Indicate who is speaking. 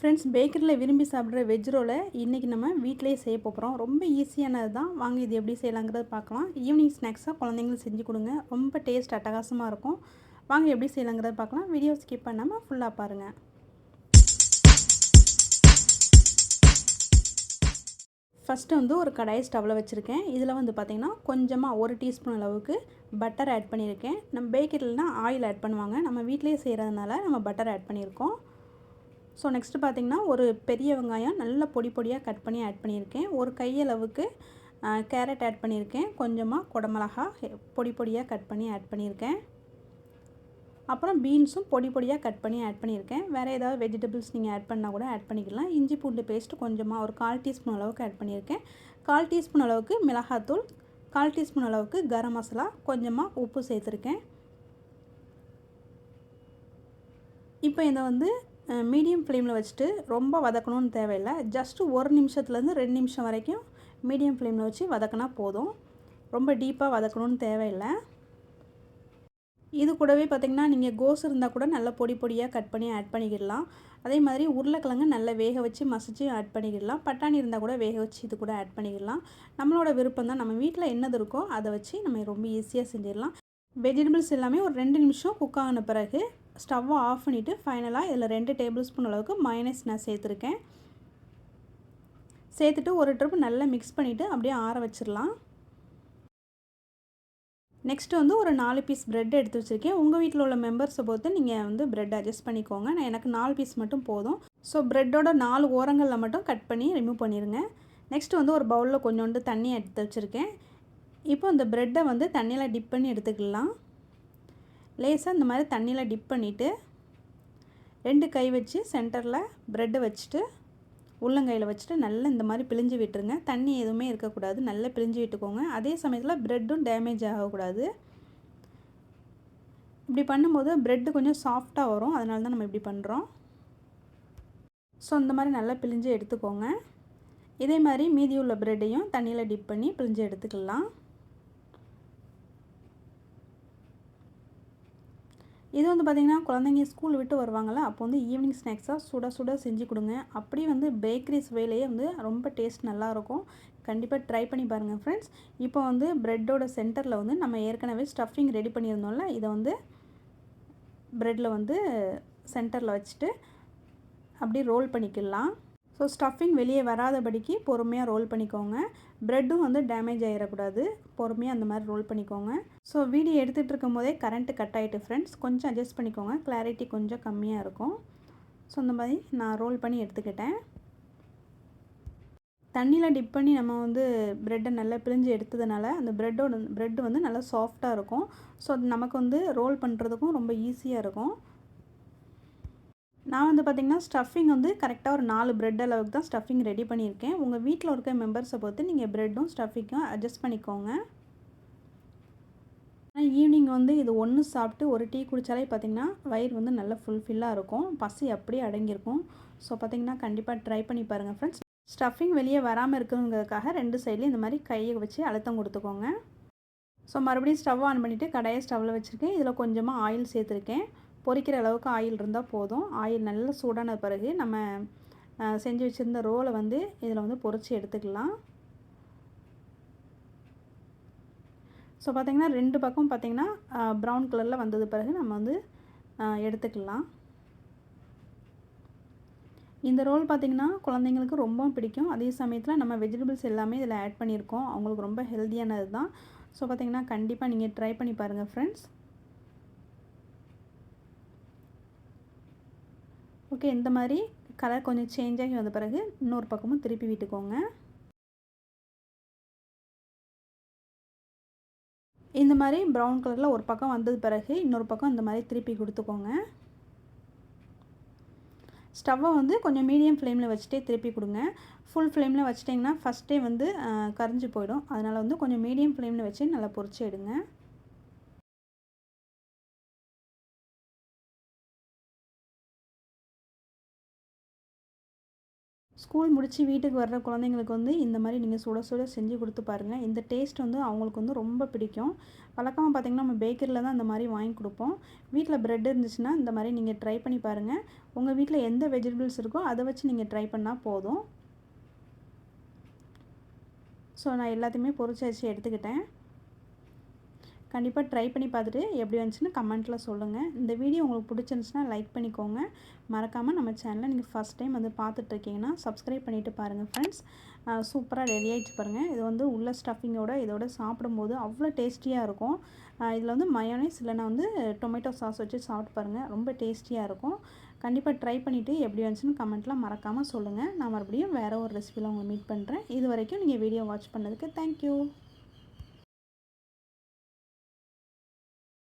Speaker 1: Friends பேக்கரியில் விரும்பி சாப்பிட்ற வெஜ் ரோலை இன்றைக்கி நம்ம வீட்டிலேயே செய்ய போகிறோம் ரொம்ப ஈஸியானது தான். வாங்க இது எப்படி செய்யலாங்கிறத பார்க்கலாம். ஈவினிங் ஸ்நாக்ஸாக குழந்தைங்களுக்கு செஞ்சு கொடுங்க. ரொம்ப டேஸ்ட் அட்டகாசமாக இருக்கும். வாங்க எப்படி செய்யலாங்கிறத பார்க்கலாம். வீடியோ ஸ்கிப் பண்ணாமல் ஃபுல்லாக பாருங்கள் ஃபஸ்ட்டு வந்து ஒரு கடாய் ஸ்டவ்வில் வச்சுருக்கேன். இதில் வந்து பார்த்திங்கன்னா கொஞ்சமாக ஒரு டீஸ்பூன் அளவுக்கு பட்டர் ஆட் பண்ணியிருக்கேன். நம்ம பேக்கரியில்னால் ஆயில் ஆட் பண்ணுவாங்க. நம்ம வீட்டிலேயே செய்கிறதுனால நம்ம பட்டர் ஆட் பண்ணியிருக்கோம். ஸோ நெக்ஸ்ட்டு பார்த்திங்கன்னா ஒரு பெரிய வெங்காயம் நல்ல பொடி பொடியாக கட் பண்ணி ஆட் பண்ணியிருக்கேன். ஒரு கையளவுக்கு கேரட் ஆட் பண்ணியிருக்கேன். கொஞ்சமாக குடமிளகா பொடி பொடியாக கட் பண்ணி ஆட் பண்ணியிருக்கேன். அப்புறம் பீன்ஸும் பொடி பொடியாக கட் பண்ணி ஆட் பண்ணியிருக்கேன். வேறு ஏதாவது வெஜிடபிள்ஸ் நீங்கள் ஆட் பண்ணால் கூட ஆட் பண்ணிக்கலாம். இஞ்சி பூண்டு பேஸ்ட்டு கொஞ்சமாக ஒரு கால் டீஸ்பூன் அளவுக்கு ஆட் பண்ணியிருக்கேன். கால் டீஸ்பூன் அளவுக்கு மிளகாத்தூள் கால் டீஸ்பூன் அளவுக்கு கரம் மசாலா கொஞ்சமாக உப்பு சேர்த்துருக்கேன். இப்போ இதை வந்து மீடியம் ஃப்ளேமில் வச்சுட்டு ரொம்ப வதக்கணும்னு தேவையில்லை. ஜஸ்ட்டு ஒரு நிமிஷத்துலேருந்து ரெண்டு நிமிஷம் வரைக்கும் மீடியம் ஃப்ளேமில் வச்சு வதக்கினா போதும். ரொம்ப டீப்பாக வதக்கணும்னு தேவையில்லை. இது கூடவே பார்த்திங்கன்னா நீங்கள் கோஸ் இருந்தால் கூட நல்லா பொடி பொடியாக கட் பண்ணி ஆட் பண்ணிக்கிடலாம். அதே மாதிரி உருளைக்கிழங்கு நல்லா வேக வச்சு மசிச்சு ஆட் பண்ணிக்கிடலாம். பட்டாணி இருந்தால் கூட வேக வச்சு இது கூட ஆட் பண்ணிக்கிடலாம். நம்மளோட விருப்பம் தான். நம்ம வீட்டில் என்னது இருக்கோ அதை வச்சு நம்ம ரொம்ப ஈஸியாக செஞ்சிடலாம். வெஜிடபிள்ஸ் எல்லாமே ஒரு ரெண்டு நிமிஷம் குக் ஆன பிறகு ஸ்டவ்வை ஆஃப் பண்ணிவிட்டு ஃபைனலாக இதில் ரெண்டு டேபிள் ஸ்பூன் அளவுக்கு மைனஸ் நான் சேர்த்துருக்கேன். சேர்த்துட்டு ஒரு ட்ரிப் நல்லா மிக்ஸ் பண்ணிவிட்டு அப்படியே ஆற வச்சிடலாம். நெக்ஸ்ட்டு வந்து ஒரு நாலு பீஸ் ப்ரெட் எடுத்து வச்சுருக்கேன். உங்கள் வீட்டில் உள்ள மெம்பர்ஸை பொறுத்து நீங்கள் வந்து ப்ரெட் அட்ஜஸ்ட் பண்ணிக்கோங்க. நான் எனக்கு நாலு பீஸ் மட்டும் போதும். ஸோ ப்ரெட்டோட நாலு ஓரங்களில் மட்டும் கட் பண்ணி ரிமூவ் பண்ணிடுங்க நெக்ஸ்ட் வந்து ஒரு பவுலில் கொஞ்சோண்டு தண்ணி எடுத்து வச்சுருக்கேன். இப்போ இந்த ப்ரெட்டை வந்து தண்ணியில் டிப் பண்ணி எடுத்துக்கலாம். லேசாக இந்த மாதிரி தண்ணியில் டிப் பண்ணிவிட்டு ரெண்டு கை வச்சு சென்டரில் ப்ரெட்டை வச்சுட்டு உள்ளங்கையில் வச்சுட்டு நல்லா இந்த மாதிரி பிழிஞ்சு விட்டுருங்க. தண்ணி எதுவுமே இருக்கக்கூடாது. நல்லா பிழிஞ்சு விட்டுக்கோங்க. அதே சமயத்தில் ப்ரெட்டும் டேமேஜ் ஆகக்கூடாது. இப்படி பண்ணும்போது ப்ரெட்டு கொஞ்சம் சாஃப்டாக வரும். அதனால தான் நம்ம இப்படி பண்ணுறோம். ஸோ இந்த மாதிரி நல்லா பிழிஞ்சு எடுத்துக்கோங்க. இதே மாதிரி மீதி உள்ள ப்ரெட்டையும் தண்ணியில் டிப் பண்ணி பிழிஞ்சு எடுத்துக்கலாம். இது வந்து பார்த்திங்கன்னா குழந்தைங்க ஸ்கூல் விட்டு வருவாங்கள்ல அப்போ வந்து ஈவினிங் ஸ்நாக்ஸாக சுட சுட செஞ்சு கொடுங்க. அப்படி வந்து பேக்கரிஸ் வேலையே வந்து ரொம்ப டேஸ்ட் நல்லாயிருக்கும் கண்டிப்பாக ட்ரை பண்ணி பாருங்கள் ஃப்ரெண்ட்ஸ் இப்போ வந்து ப்ரெட்டோட சென்டரில் வந்து நம்ம ஏற்கனவே ஸ்டஃபிங் ரெடி பண்ணியிருந்தோம்ல இதை வந்து ப்ரெட்டில் வந்து சென்டரில் வச்சுட்டு அப்படியே ரோல் பண்ணிக்கலாம். ஸோ ஸ்டஃபிங் வெளியே வராதபடிக்கு பொறுமையாக ரோல் பண்ணிக்கோங்க. ப்ரெட்டும் வந்து டேமேஜ் ஆகிடக்கூடாது பொறுமையாக அந்த மாதிரி ரோல் பண்ணிக்கோங்க. ஸோ வீடியோ எடுத்துகிட்டு இருக்கும் போதே கரண்ட்டு கட் ஆகிட்டு ஃப்ரெண்ட்ஸ் கொஞ்சம் அட்ஜஸ்ட் பண்ணிக்கோங்க. கிளாரிட்டி கொஞ்சம் கம்மியாக இருக்கும். ஸோ இந்த மாதிரி நான் ரோல் பண்ணி எடுத்துக்கிட்டேன். தண்ணியில் டிப் பண்ணி நம்ம வந்து ப்ரெட்டை நல்லா பிழிஞ்சு எடுத்ததுனால அந்த ப்ரெட்டோட ப்ரெட் வந்து நல்லா சாஃப்டாக இருக்கும். ஸோ அது நமக்கு வந்து ரோல் பண்ணுறதுக்கும் ரொம்ப ஈஸியாக இருக்கும். நான் வந்து பார்த்திங்கன்னா ஸ்டஃபிங் வந்து கரெக்டாக ஒரு நாலு ப்ரெட் அளவுக்கு தான் ஸ்டஃபிங் ரெடி பண்ணியிருக்கேன். உங்கள் வீட்டில் இருக்க மெம்பர்ஸை பொறுத்து நீங்கள் ப்ரெட்டும் ஸ்டஃபிங்கும் அட்ஜஸ்ட் பண்ணிக்கோங்க. ஆனால் ஈவினிங் வந்து இது ஒன்று சாப்பிட்டு ஒரு டீ குடித்தாலே பார்த்திங்கன்னா வயிறு வந்து நல்லா ஃபுல்ஃபில்லாக இருக்கும். பசி அப்படியே அடங்கியிருக்கும். ஸோ பார்த்திங்கன்னா கண்டிப்பாக ட்ரை பண்ணி பாருங்கள் ஃப்ரெண்ட்ஸ் ஸ்டஃபிங் வெளியே வராமல் இருக்குங்கிறதுக்காக ரெண்டு சைட்லேயும் இந்த மாதிரி கையை வச்சு அழுத்தம் கொடுத்துக்கோங்க. ஸோ மறுபடியும் ஸ்டவ் ஆன் பண்ணிவிட்டு கடையை ஸ்டவ்வில் வச்சுருக்கேன். இதில் கொஞ்சமாக ஆயில் சேர்த்துருக்கேன். பொரிக்கிற அளவுக்கு ஆயில் இருந்தால் போதும். ஆயில் நல்லா சூடான பிறகு நம்ம செஞ்சு வச்சுருந்த ரோலை வந்து இதில் வந்து பொறிச்சு எடுத்துக்கலாம். ஸோ பார்த்திங்கன்னா ரெண்டு பக்கம் பார்த்திங்கன்னா ப்ரௌன் கலரில் வந்தது பிறகு நம்ம வந்து எடுத்துக்கலாம். இந்த ரோல் பார்த்திங்கன்னா குழந்தைங்களுக்கு ரொம்ப பிடிக்கும். அதே சமயத்தில் நம்ம வெஜிடபிள்ஸ் எல்லாமே இதில் ஆட் பண்ணியிருக்கோம். அவங்களுக்கு ரொம்ப ஹெல்த்தியானது தான் ஸோ பார்த்திங்கன்னா கண்டிப்பாக நீங்கள் ட்ரை பண்ணி பாருங்கள் ஃப்ரெண்ட்ஸ் ஓகே இந்த மாதிரி கலர் கொஞ்சம் சேஞ்ச் ஆகி வந்த பிறகு இன்னொரு பக்கமும் திருப்பி விட்டுக்கோங்க. இந்த மாதிரி ப்ரௌன் கலரில் ஒரு பக்கம் வந்தது பிறகு இன்னொரு பக்கம் இந்த மாதிரி திருப்பி கொடுத்துக்கோங்க. ஸ்டவ்வை வந்து கொஞ்சம் மீடியம் ஃப்ளேமில் வச்சுட்டே திருப்பி கொடுங்க. ஃபுல் ஃப்ளேமில் வச்சிட்டிங்கன்னா ஃபஸ்ட்டே வந்து கரைஞ்சி போயிடும். அதனால் வந்து கொஞ்சம் மீடியம் ஃப்ளேமில் வச்சு நல்லா பொரிச்சு எடுங்க. ஸ்கூல் முடித்து வீட்டுக்கு வர்ற குழந்தைங்களுக்கு வந்து இந்த மாதிரி நீங்கள் சுட சுட செஞ்சு கொடுத்து பாருங்கள் இந்த டேஸ்ட் வந்து அவங்களுக்கு வந்து ரொம்ப பிடிக்கும். வழக்கமாக பார்த்திங்கன்னா நம்ம பேக்கரியில் தான் இந்த மாதிரி வாங்கி கொடுப்போம். வீட்டில் ப்ரெட் இருந்துச்சுன்னா இந்த மாதிரி நீங்கள் ட்ரை பண்ணி பாருங்கள் உங்கள் வீட்டில் எந்த வெஜிடபிள்ஸ் இருக்கோ அதை வச்சு நீங்கள் ட்ரை பண்ணால் போதும். ஸோ நான் எல்லாத்தையுமே பொறிச்சு வச்சு எடுத்துக்கிட்டேன். கண்டிப்பாக ட்ரை பண்ணி பார்த்துட்டு எப்படி வந்துச்சுன்னு கமெண்ட்டில் சொல்லுங்கள் இந்த வீடியோ உங்களுக்கு பிடிச்சிருந்துச்சுன்னா லைக் பண்ணிக்கோங்க. மறக்காமல் நம்ம சேனலை நீங்கள் ஃபஸ்ட் டைம் வந்து பார்த்துட்ருக்கீங்கன்னா சப்ஸ்கிரைப் பண்ணிவிட்டு பாருங்கள் ஃப்ரெண்ட்ஸ் சூப்பராக ரெடி ஆகிட்டு பாருங்கள் இது வந்து உள்ள ஸ்டஃபிங்கோட இதோட சாப்பிடும்போது அவ்வளோ டேஸ்டியாக இருக்கும். இதில் வந்து மயோனைஸ் இல்லைனா வந்து டொமேட்டோ சாஸ் வச்சு சாப்பிட்டு பாருங்கள் ரொம்ப டேஸ்டியாக இருக்கும். கண்டிப்பாக ட்ரை பண்ணிவிட்டு எப்படி வந்துச்சுன்னு கமெண்ட்லாம் மறக்காமல் சொல்லுங்கள் நான் மறுபடியும் வேறு ஒரு ரெசிபியில் உங்களை மீட் பண்ணுறேன் இது வரைக்கும் நீங்கள் வீடியோ வாட்ச் பண்ணதுக்கு தேங்க்யூ